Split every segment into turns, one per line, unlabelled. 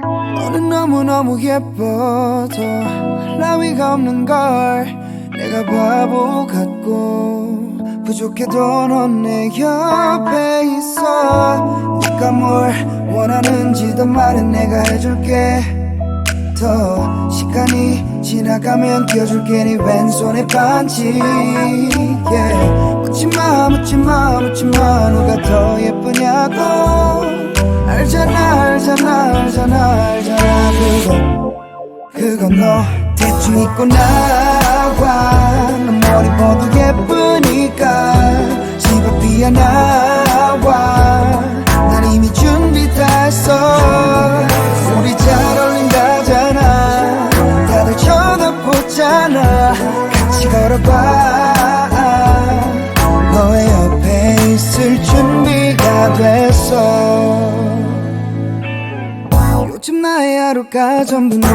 너는 너무너무 예뻐도 라위가 없는 걸 내가 바보 같고 부족해도 넌 내 옆에 있어. 네가 뭘 원하는지도 말은 내가 해줄게. 더 시간이 지나가면 끼워줄게 네 왼손에 반지 yeah. 묻지마 묻지마 묻지마. 누가 더 예쁘냐고 알잖아 알잖아 알잖아 알잖아. 그건 그건 너 대충 입고 나와. 너 머리 봐도 예쁘니까 집 앞이야 나와. 난 이미 준비 다 했어. 우리 잘 어울린다잖아. 다들 쳐다보잖아. 같이 걸어봐. 너의 옆에 있을 준비가 됐어 하루가 전부 너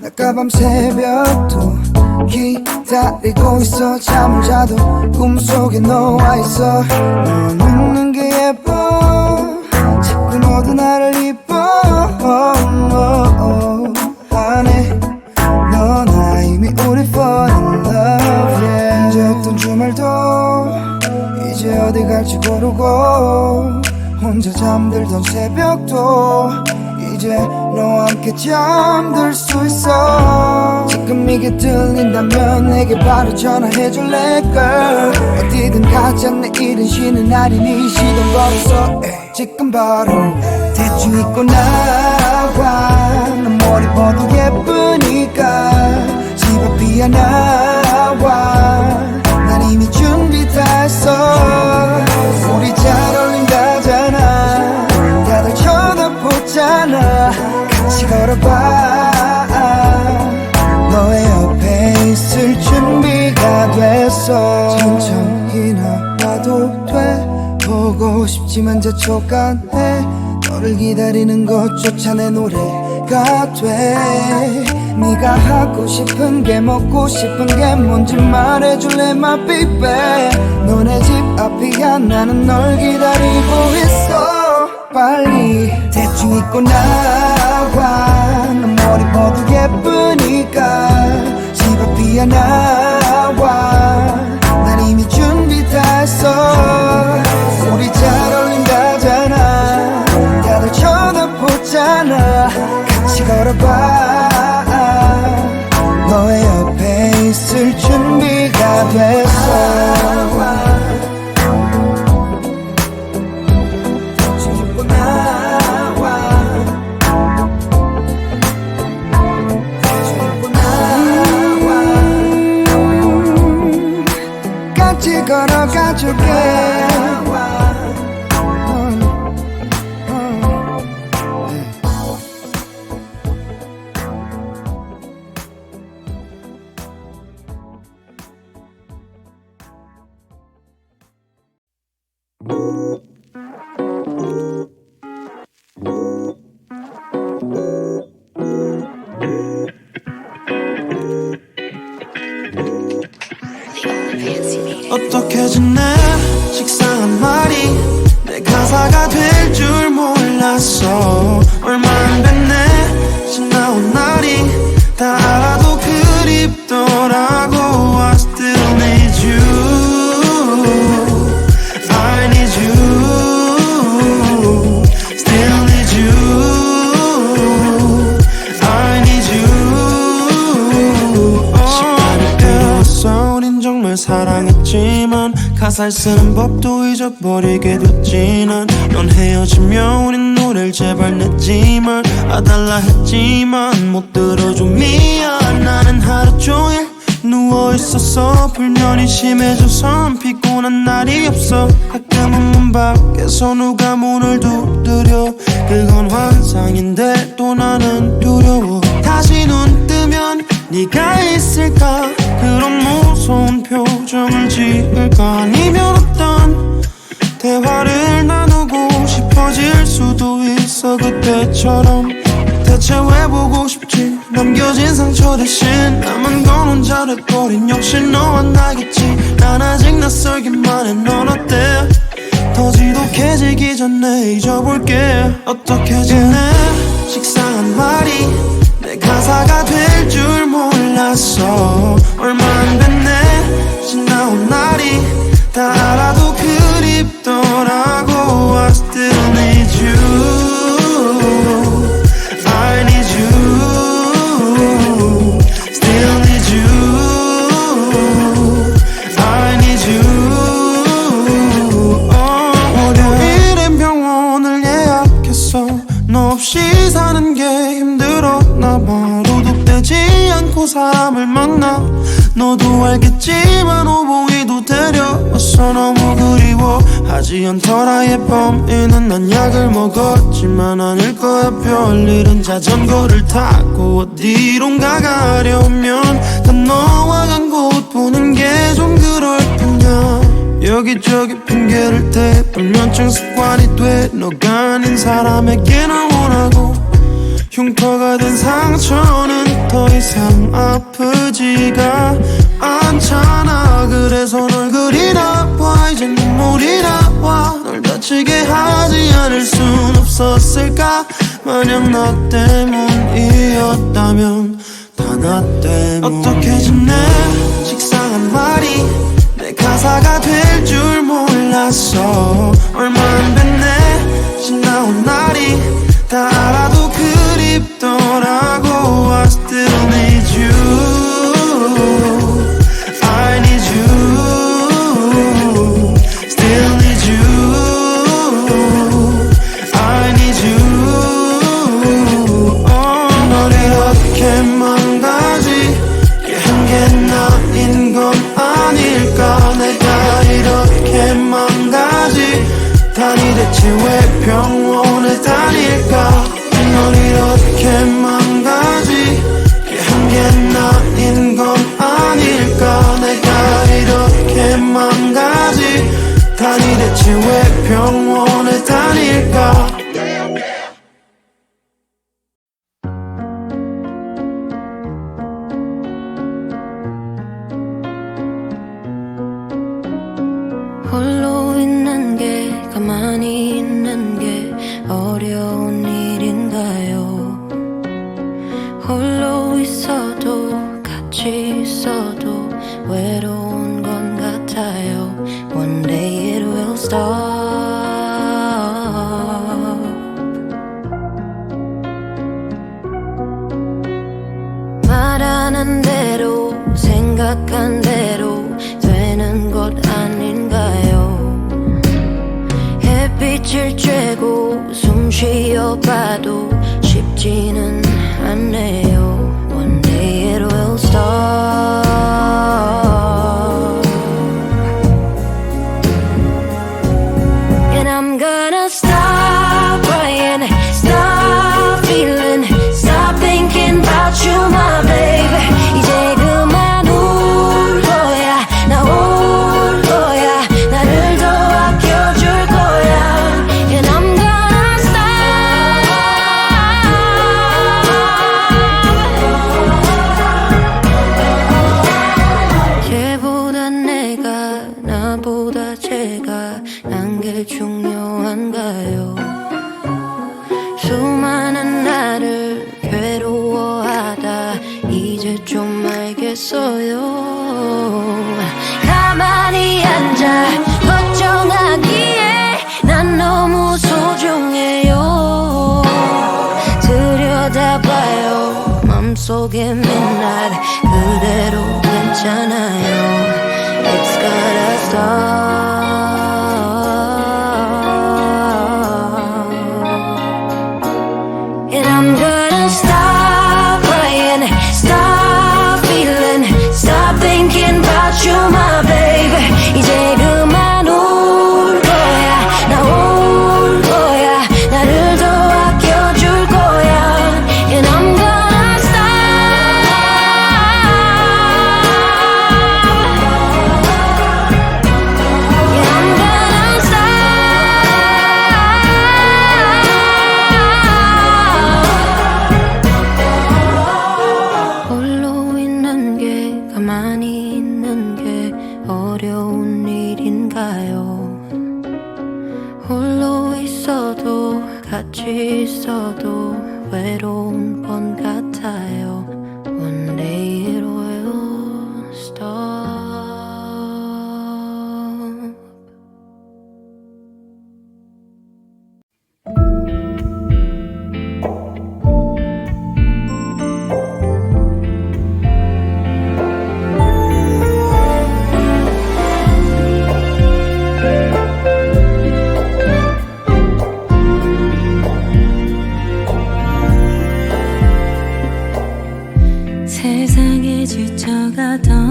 낮과 밤 새벽도 기다리고 있어. 잠을 자도 꿈속에 너와 있어. 너 웃는 게 예뻐. 자꾸 너도 나를 이뻐. 하네 너나 이미 우리 fall in love. yeah. 이제 어떤 주말도 이제 어디 갈지 모르고 혼자 잠들던 새벽도 이제 너와 함께 잠들 수 있어. 지금 이게 들린다면 내게 바로 전화해줄래 girl? 어디든 가자 내일은 쉬는 날이니 시동 에이, 지금 바로 대충 입고 나 됐어. 천천히 나와도 돼. 보고 싶지만 재촉안 해. 너를 기다리는 것조차 내 노래가 돼. 네가 하고 싶은 게 먹고 싶은 게 뭔지 말해줄래 my baby? 너네 집 앞이야. 나는 널 기다리고 있어. 빨리 대충 입고 나와. 너 머리 봐도 예쁘니까. 집 앞이야 나와 걸어가줄게
어떻게 가사를 쓰는 법도 잊어버리게 됐지 난넌 헤어지면 우린 노래를 제발 냈지만 아달라 했지만 못 들어줘 미안. 나는 하루 종일 누워있었어. 불면이 심해져선 피곤한 날이 없어. 가끔은 문 밖에서 누가 문을 두드려. 그건 환상인데 또 나는 두려워. 다시 눈 뜨면 네가 있을까? 그런 무서운 표정을 지을까? 아니면 어떤 대화를 나누고 싶어질 수도 있어? 그때처럼 대체 왜 보고 싶지. 남겨진 상처 대신 남은 건 혼자 돼버린 역시 너와 나겠지. 난 아직 낯설기만 해. 넌 어때? 더 지독해지기 전에 잊어볼게. 어떻게 지내? 너 가사가 될 줄 몰랐어. 얼마 안 됐네. 지나온 날이 다 알아도 범이는 난 약을 먹었지만 아닐 거야. 별일은 자전거를 타고 어디론가 가려면 단 너와 간 곳 보는 게 좀 그럴 뿐이야. 여기저기 핑계를 대 불면증 습관이 돼. 너가 아닌 사람에게 나 원하고 흉터가 된 상처는 더 이상 아프지가 않잖아. 그래서 널 그리나 봐 이제 눈물이 나와. 널 다치게 없었을까? 만약 나 때문이었다면 다 나 때문 어떻게 지내? 식상한 말이 내 가사가 될 줄 몰랐어. 얼마 안 됐네. 지나온 날이 다 알아도 그립더라고. still 다니 대체 왜 병원에 다닐까
햇빛을 쬐고 숨 쉬어봐도 쉽지는 않네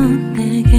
넌 내게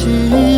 去